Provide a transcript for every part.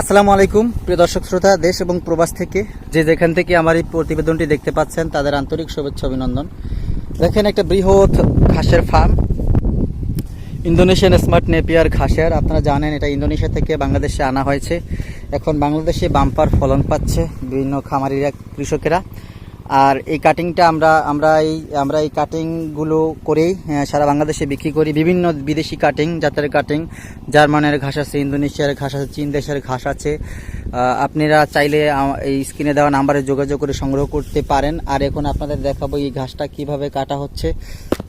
আসসালামু আলাইকুম, প্রিয় দর্শক শ্রোতা, দেশ এবং প্রবাস থেকে যে যেখান থেকে আমার এই প্রতিবেদনটি দেখতে পাচ্ছেন, তাদের আন্তরিক শুভেচ্ছা অভিনন্দন। দেখেন, একটা বৃহৎ ঘাসের ফার্ম। ইন্দোনেশিয়ান স্মার্ট নেপিয়ার ঘাসের। আপনারা জানেন, এটা ইন্দোনেশিয়া থেকে বাংলাদেশে আনা হয়েছে। এখন বাংলাদেশে বাম্পার ফলন পাচ্ছে বিভিন্ন খামারিরা, কৃষকেরা। আর এই কাটিংটা আমরা আমরা এই আমরা এই কাটিংগুলো করেই সারা বাংলাদেশে বিক্রি করি। বিভিন্ন বিদেশি কাটিং জাতের কাটিং জার্মানের ঘাস আছে, ইন্দোনেশিয়ার ঘাস আছে, চীন দেশের ঘাস আছে। আপনারা চাইলে এই স্ক্রিনে দেওয়া নাম্বারে যোগাযোগ করে সংগ্রহ করতে পারেন। আর এখন আপনাদের দেখাবো এই ঘাসটা কীভাবে কাটা হচ্ছে।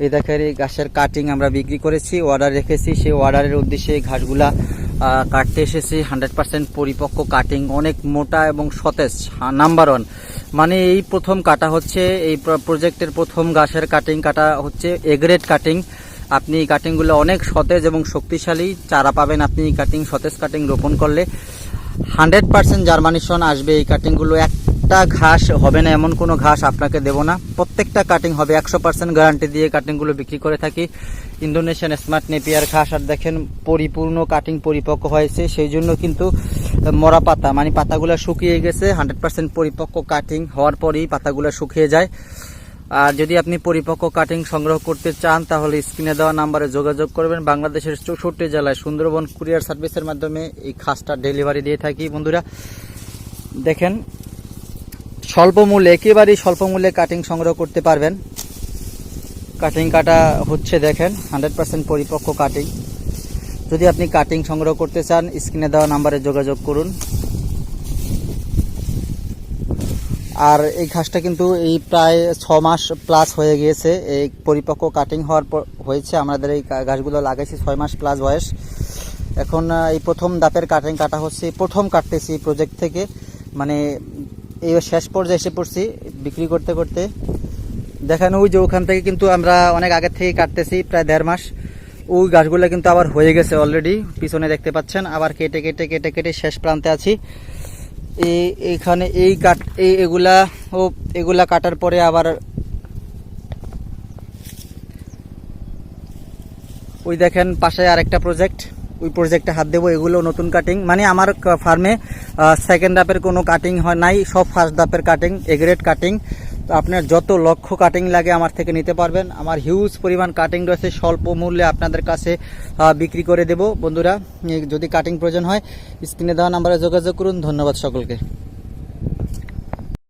এই দেখেন, এই ঘাসের কাটিং আমরা বিক্রি করেছি অর্ডার রেখেছি। সেই অর্ডারের উদ্দেশ্যে এই ঘাসগুলা কাটতে এসেছি হান্ড্রেড পার্সেন্ট পরিপক্ক কাটিং অনেক মোটা এবং সতেজ নাম্বার ওয়ান মানে এই প্রথম কাটা হচ্ছে, এই প্র- প্রজেক্টের প্রথম গাছের কাটিং কাটা হচ্ছে এগ্রেড কাটিং আপনি কাটিংগুলো অনেক সতেজ এবং শক্তিশালী, চারা পাবেন আপনি কাটিং সতেজ কাটিং রোপণ করলে। হান্ড্রেড পার্সেন্ট জার্মানিশন আসবে, এই কাটিংগুলো একটা ঘাস হবে না, এমন কোনো ঘাস আপনাকে দেবো না। প্রত্যেকটা কাটিং হবে, একশো পার্সেন্ট গ্যারান্টি দিয়ে কাটিংগুলো বিক্রি করে থাকি। ইন্দোনেশিয়ান স্মার্ট নেপিয়ার ঘাস, আর দেখেন পরিপূর্ণ কাটিং পরিপক্ক হয়েছে, সেই জন্য কিন্তু মরা পাতা মানে পাতাগুলো শুকিয়ে গেছে, হান্ড্রেড পার্সেন্ট পরিপক্ক কাটিং হওয়ার পরেই পাতাগুলো শুকিয়ে যায়। আর যদি আপনি পরিপক্ক কাটিং সংগ্রহ করতে চান, তাহলে স্ক্রিনে দেওয়া নাম্বারে যোগাযোগ করবেন। বাংলাদেশের চৌষট্টি জেলায় সুন্দরবন কুরিয়ার সার্ভিসের মাধ্যমে এই খাসটা ডেলিভারি দিয়ে থাকি। বন্ধুরা, দেখেন, স্বল্প মূল্যে, একেবারেই স্বল্প মূল্যে কাটিং সংগ্রহ করতে পারবেন। কাটিং কাটা হচ্ছে, দেখেন হান্ড্রেড পার্সেন্ট পরিপক্ক কাটিং যদি আপনি কাটিং সংগ্রহ করতে চান স্ক্রিনে দেওয়া নাম্বারে যোগাযোগ করুন। আর এই ঘাসটা কিন্তু এই প্রায় ছ মাস প্লাস হয়ে গিয়েছে। এই পরিপক্ক কাটিং হওয়ার পর হয়েছে। আমাদের এই ঘাসগুলো লাগাইছি ছয় মাস প্লাস বয়স। এখন এই প্রথম দাপের কাটিং কাটা হচ্ছে, প্রথম কাটতেছি প্রজেক্ট থেকে। মানে এই শেষ পর্যায়ে এসে পড়ছি বিক্রি করতে করতে। দেখেন, ওই যে ওখান থেকে কিন্তু আমরা অনেক আগের থেকে কাটতেছি, প্রায় দেড় মাস। ওই গাছগুলো কিন্তু আবার হয়ে গেছে অলরেডি পিছনে দেখতে পাচ্ছেন, আবার কেটে কেটে কেটে কেটে শেষ প্রান্তে আছি। এখানে এই কাট, এই এগুলা, ও এগুলা কাটার পরে আবার ওই দেখেন পাশে আরেকটা প্রজেক্ট ওই প্রজেক্টে হাত দেবো, এগুলো নতুন কাটিং মানে আমার ফার্মে সেকেন্ড ধাপের কোনো কাটিং হয় নাই, সব ফার্স্ট ধাপের কাটিং এগ্রেড কাটিং তো আপনার যত লক্ষ কাটিং লাগে আমার থেকে নিতে পারবেন। আমার হিউজ পরিমাণ কাটিং রয়েছে, স্বল্প মূল্যে আপনাদের কাছে বিক্রি করে দেব। বন্ধুরা যদি কাটিং প্রয়োজন হয় স্ক্রিনে দেওয়া নাম্বারে যোগাযোগ করুন। ধন্যবাদ সকলকে।